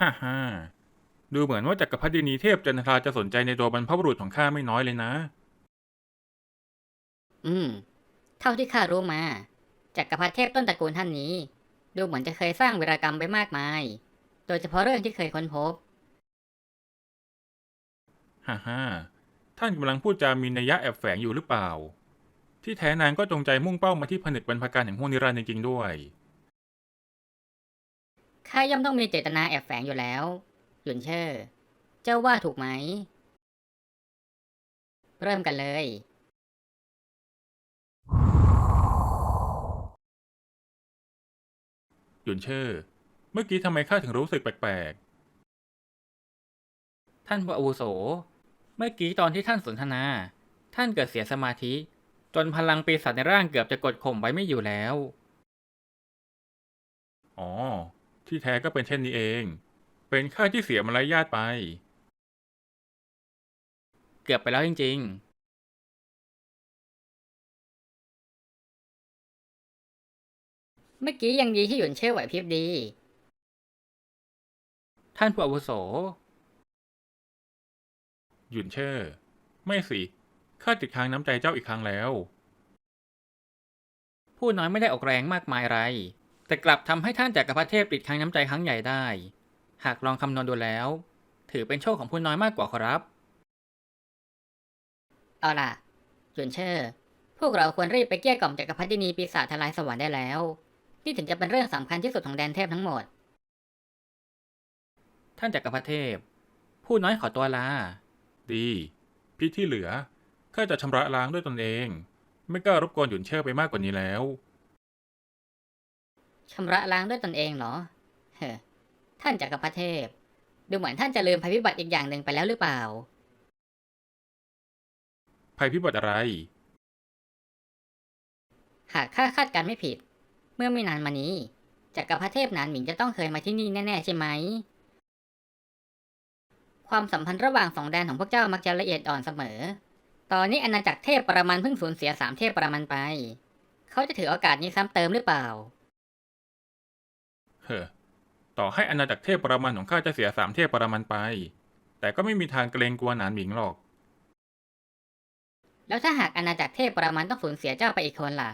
ฮ่าฮ่าดูเหมือนว่าจักรพรรดินีเทพจันทราจะสนใจในตัวบรรพบุรุษของข้าไม่น้อยเลยนะ อืม เท่าที่ข้ารู้มา จักรพรรดิเทพต้นตระกูลท่านนี้ ดูเหมือนจะเคยสร้างวีรกรรมไปมากมาย โดยเฉพาะเรื่องที่เคยค้นพบ ฮ่าฮ่าท่านกำลังพูดจามีนัยยะแอบแฝงอยู่หรือเปล่า ที่แท้นางก็จงใจมุ่งเป้ามาที่ผนึกบรรพการแห่งห้วงนิรันดร์จริงๆด้วย ข้าย่อมต้องมีเจตนาแอบแฝงอยู่แล้วหยุนเชอร์เจ้าว่าถูกไหม เริ่มกันเลย หยุนเชอร์เมื่อกี้ทำไมข้าถึงรู้สึกแปลกท่านผู้อาวุโส เมื่อกี้ตอนที่ท่านสนทนา ท่านเกิดเสียสมาธิ จนพลังปีศาจในร่างเกือบจะกดข่มไว้ไม่อยู่แล้ว ๆ อ๋อ ที่แท้ก็เป็นเช่นนี้เอง เป็นข้าที่เสียมารยาทไป เกือบไปแล้วจริงเมื่อกี้ยังดีที่หยุนเชอร์ไหวพริบดีๆท่านผู้อาวุโส หยุนเชอร์ไม่สิข้าติดค้างน้ำใจเจ้าอีกครั้งแล้ว ผู้น้อยไม่ได้ออกแรงมากมายไร แต่กลับทำให้ท่านจักรพรรดิเทพติดค้างน้ำใจครั้งใหญ่ได้ หากลองคำนวณดูแล้ว ถือเป็นโชคของผู้น้อยมากกว่าครับ เอาล่ะหยุนเชอร์พวกเราควรรีบไปเกลี้ยกล่อมจักรพรรดินีปีศาจทลายสวรรค์ได้แล้ว นี่ถึงจะเป็นเรื่องสำคัญที่สุดของแดนเทพทั้งหมด ท่านจักรพรรดิเทพ ผู้น้อยขอตัวลา ดีพิษที่เหลือข้าจะชำระล้างด้วยตนเอง ไม่กล้ารบกวนหยุนเชอร์ไปมากกว่านี้แล้ว ชำระล้างด้วยตนเองเหรอเฮ้อท่านจักรพรรดิเทพ ดูเหมือนท่านจะลืมภัยพิบัติอีกอย่างหนึ่งไปแล้วหรือเปล่า ภัยพิบัติอะไร หากข้าคาดการณ์ไม่ผิด เมื่อไม่นานมานี้จักรพรรดิเทพนานหมิงจะต้องเคยมาที่นี่แน่ๆใช่ไหม ความสัมพันธ์ระหว่างสองแดนของพวกเจ้ามักจะละเอียดอ่อนเสมอ ตอนนี้อาณาจักรเทพประมันเพิ่งสูญเสียสามเทพประมันไป เขาจะถือโอกาสนี้ซ้ำเติมหรือเปล่า เฮ้อต่อให้อาณาจักรเทพปรมันของข้าจะเสียสามเทพปรมันไป แต่ก็ไม่มีทางเกรงกลัวหนานหมิงหรอก แล้วถ้าหากอาณาจักรเทพประมันต้องสูญเสียเจ้าไปอีกคนล่ะ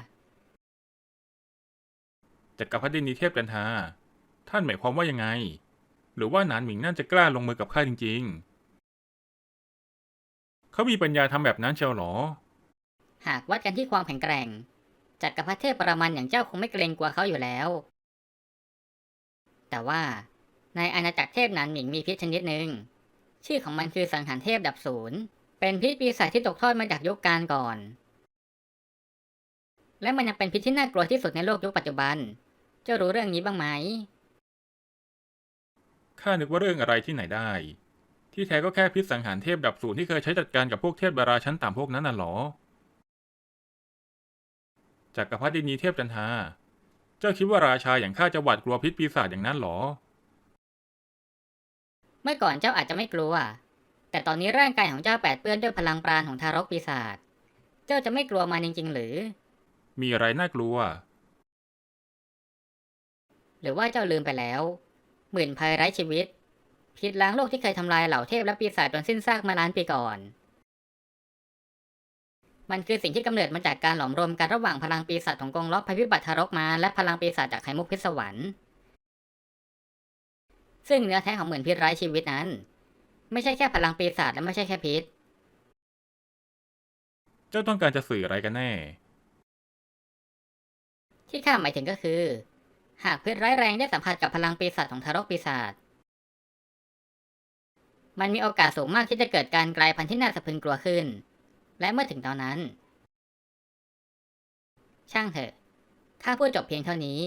จักรพรรดินีเทพจันทราท่านหมายความว่ายังไง หรือว่าหนานหมิงน่าจะกล้าลงมือกับข้าจริง ๆ เขามีปัญญาทำแบบนั้นเชียวหรอ หากวัดกันที่ความแข็งแกร่ง จักรพรรดิเทพประมันอย่างเจ้าคงไม่เกรงกลัวเขาอยู่แล้ว แต่ว่าในอาณาจักรเทพนานหมิงมีพิษชนิดหนึ่ง ชื่อของมันคือสังหารเทพดับศูนย์ เป็นพิษปีศาจที่ตกทอดมาจากยุคกาลก่อน และมันยังเป็นพิษที่น่ากลัวที่สุดในโลกยุคปัจจุบัน เจ้ารู้เรื่องนี้บ้างไหม ข้านึกว่าเรื่องอะไรที่ไหนได้ ที่แท้ก็แค่พิษสังหารเทพดับศูนย์ที่เคยใช้จัดการกับพวกเทพดาราชั้นต่ำพวกนั้นน่ะหรอจักรพรรดินีเทพจันทา เจ้าคิดว่าราชาอย่างข้าจะหวาดกลัวพิษปีศาจอย่างนั้นหรอ เมื่อก่อนเจ้าอาจจะไม่กลัว แต่ตอนนี้ร่างกายของเจ้าแปดเปื้อนด้วยพลังปราณของทารกปีศาจ เจ้าจะไม่กลัวมันจริง ๆ หรือ มีอะไรน่ากลัว หรือว่าเจ้าลืมไปแล้ว หมื่นภัยไร้ชีวิต พิษล้างโลกที่เคยทำลายเหล่าเทพและปีศาจจนสิ้นซากมาล้านปีก่อน มันคือสิ่งที่กำเนิดมาจากการหลอมรวมกันระหว่างพลังปีศาจของกองล็อกภัยพิบัติทารกมาและพลังปีศาจจากไข่มุกพิศสวรรค์ซึ่งเนื้อแท้ของหมื่นพิษไร้ชีวิตนั้น ไม่ใช่แค่พลังปีศาจและไม่ใช่แค่พิษ เจ้าต้องการจะสื่ออะไรกันแน่ ที่ข้าหมายถึงก็คือ หากพิษร้ายแรงได้สัมผัสกับพลังปีศาจของทารกปีศาจมันมีโอกาสสูงมากที่จะเกิดการกลายพันธุ์ที่น่าสะพรึงกลัวขึ้น และเมื่อถึงตอนนั้น ช่างเถอะ ข้าพูดจบเพียงเท่านี้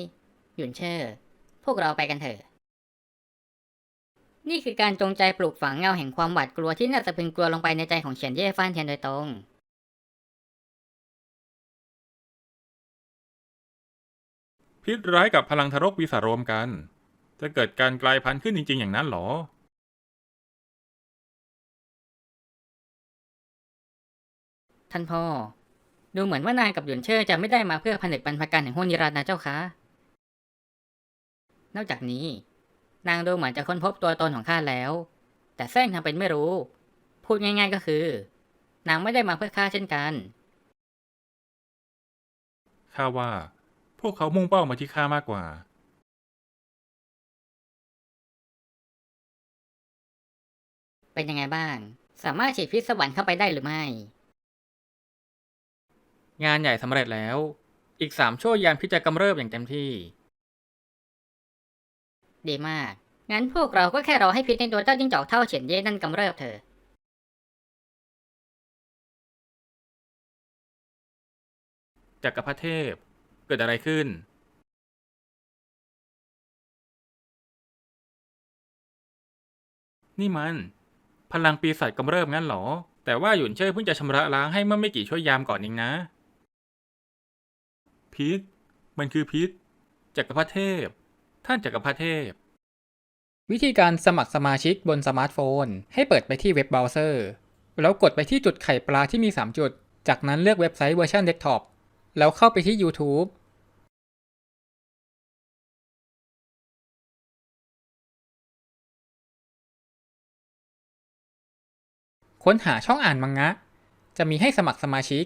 หยุนเชอร์พวกเราไปกันเถอะ นี่คือการจงใจปลูกฝังเงาแห่งความหวาดกลัวที่น่าสะพรึงกลัวลงไปในใจของเฉียนเย่ฟ้านเทียนโดยตรง พิษร้ายกับพลังทารกปีศาจรวมกัน จะเกิดการกลายพันธุ์ขึ้นจริง ๆ อย่างนั้นหรอ ท่านพ่อ ดูเหมือนว่านายกับหยุนเชอร์จะไม่ได้มาเพื่อผนึกบรรพการแห่งห้วงนิรันดร์นะเจ้าคะนอกจากนี้ นางดูเหมือนจะค้นพบตัวตนของข้าแล้ว แต่แซงทำเป็นไม่รู้ พูดง่าย ๆก็คือ นางไม่ได้มาเพื่อข้าเช่นกัน ข้าว่า พวกเขามุ่งเป้ามาที่ข้ามากกว่า เป็นยังไงบ้าง สามารถฉีดพิษสวรรค์เข้าไปได้หรือไม่ งานใหญ่สำเร็จแล้ว อีกสามชั่วยามพิจจะกำเริบอย่างเต็มที่ ดีมาก งั้นพวกเราก็แค่รอให้พิษในตัวเจ้าจิ้งจอกเท่าเฉียนเย่นั่นกำเริบเถอะ จักรพรรดิเทพ เกิดอะไรขึ้น นี่มัน พลังปีศาจกำเริบงั้นเหรอ แต่ว่าหยุนเชิ่เพิ่งจะชำระล้างให้เมื่อไม่กี่ชั่วยามก่อนเองนะ พิษมันคือพิษจักรพรรดิเทพ ท่านจักรพรรดิเทพ วิธีการสมัครสมาชิกบนสมาร์ทโฟน ให้เปิดไปที่เว็บเบราว์เซอร์ แล้วกดไปที่จุดไข่ปลาที่มี 3 จุด จากนั้นเลือกเว็บไซต์เวอร์ชันเดสก์ท็อปแล้วเข้าไปที่ YouTube ค้นหาช่องอ่านมังงะ จะมีให้สมัครสมาชิก